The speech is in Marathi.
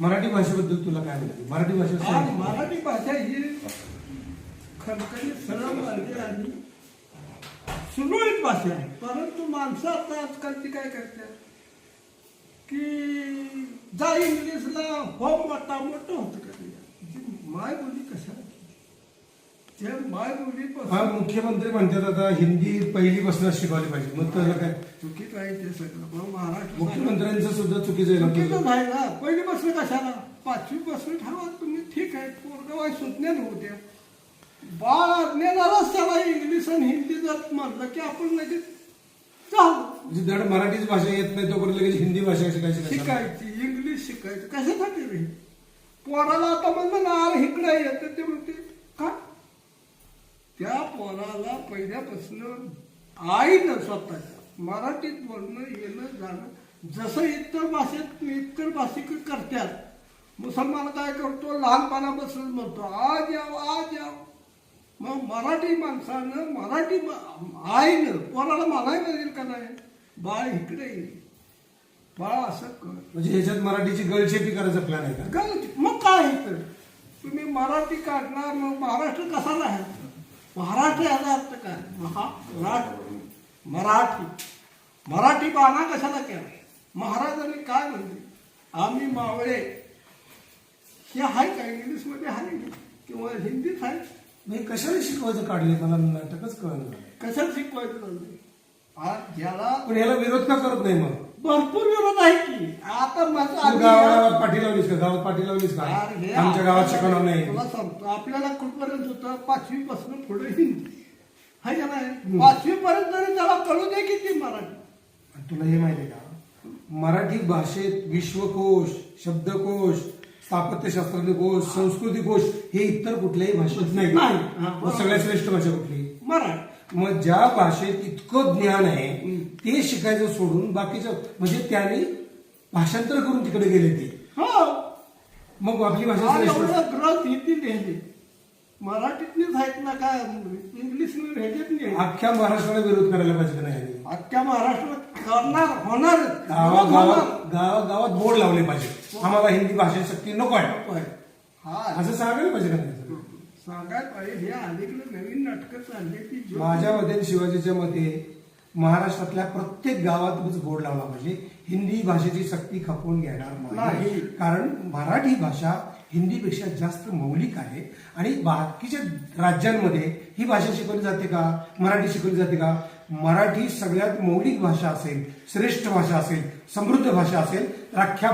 मराठी भाषेबद्दल तुला काय माहिती? मराठी भाषेत मराठी भाषा ही खणखणीत सरळ मार्गी आणि सुरळीत भाषा आहे. परंतु माणसं आता आजकालची काय करतात? की जा इंग्लिशला हो मोठा मोठं होतं का माय बोली हा मुख्यमंत्री म्हणतात आता हिंदी पहिली पासून शिकवली पाहिजे. मग त्याला काय? चुकीचं आहे ते सगळं. महाराष्ट्र मुख्यमंत्र्यांचं सुद्धा चुकीचं आहे आहे ना. पहिलीपासून कशाला? पाचवी पासून ठेवा तुम्ही. ठीक आहे पोरगवाय सुज्ञान होत्या बाळ अज्ञानालाच त्याला इंग्लिश आणि हिंदी जर की आपण लगेच चालू. म्हणजे धड मराठीच भाषा येत नाही तोपर्यंत लगेच हिंदी भाषा शिकायची? शिकायची इंग्लिश शिकायचं. कशासाठी रे? पोराला आता म्हणलं ना अरे इकडे येतं ते म्हणते का पोराला पहिल्यापासून आईनं स्वतःच्या. मराठीत बोलणं येणं जाणं जसं इतर भाषेत इतर भाषिक करतात मुसलमान काय करतो? लहानपणापासून म्हणतो आज याव आज याव. मग मराठी माणसानं मराठी आईनं पोराला म्हणायला पाहिजे का नाही? बाळ इकडे बाळ असं कर. म्हणजे ह्याच्यात मराठीची गळचेपी करायचा प्लॅन आहे का? गलत मग काय तर तुम्ही मराठी काढणार मग महाराष्ट्र कसा राहायचा महाराष्ट्र याचा अर्थ काय? महा मराठी. मराठी. मराठी बाणा कशाला केला? महाराजांनी काय म्हणले? आम्ही मावळे. हे आहे का? इंग्लिशमध्ये आहे किंवा हिंदीत आहे? नाही कशाला शिकवायचं काढले? मला नाटकच कळलं कशाला शिकवायचं? आज ज्याला पण याला विरोध का करत नाही मग? भरपूर विरोध आहे की. आता माझं तू आधी- गावागावात पाठी लावलीस का? गावात पाठी लावलीस का? यार, हे आमच्या गावात शिकवणार नाही. तुला सांगतो आपल्याला कुठपर्यंत होतं? पाचवी पासून पुढे. हिंदी हाय का नाही? पाचवी पर्यंत त्याला कळू दे किती मराठी. आणि तुला हे माहिती आहे का? मराठी भाषेत विश्वकोश शब्दकोश स्थापत्यशास्त्राचे कोश संस्कृती कोश हे इतर कुठल्याही भाषेत नाही. नाही. हा, मग सगळ्यात श्रेष्ठ भाषा कुठली? मराठी. मग ज्या भाषेत इतकं ज्ञान आहे ते शिकायचं सोडून बाकीच्या म्हणजे त्याने भाषांतर करून तिकडे गेले ते. हो. मग आपली भाषा हा, एवढं ग्रंथ मराठीतनीच आहेत ना काय? इंग्लिशने ह्याच्यात नाही अख्ख्या महाराष्ट्राला विरोध करायला पाहिजे का नाही? अख्ख्या महाराष्ट्रात करणार होणार. गावागावात गावागावात बोर्ड लावले पाहिजे. आम्हाला हिंदी भाषा शक्ती नको आहे. हा. असं सांगायला पाहिजे का नाही? सांगायला पाहिजे. हे अलीकडे नवीन नाटकं चालले की माझ्या मते शिवाजीच्या मते महाराष्ट्रातल्या प्रत्येक गावातच बोर्ड लावला पाहिजे. हिंदी भाषेची सक्ती खपवून घेणार नाही. कारण मराठी भाषा हिंदीपेक्षा जास्त मौलिक आहे आणि बाकीच्या राज्यांमध्ये ही भाषा शिकवली जाते का? मराठी शिकवली जाते का? मराठी सगळ्यात मौलिक भाषा असेल श्रेष्ठ भाषा असेल समृद्ध भाषा असेल तर अख्ख्या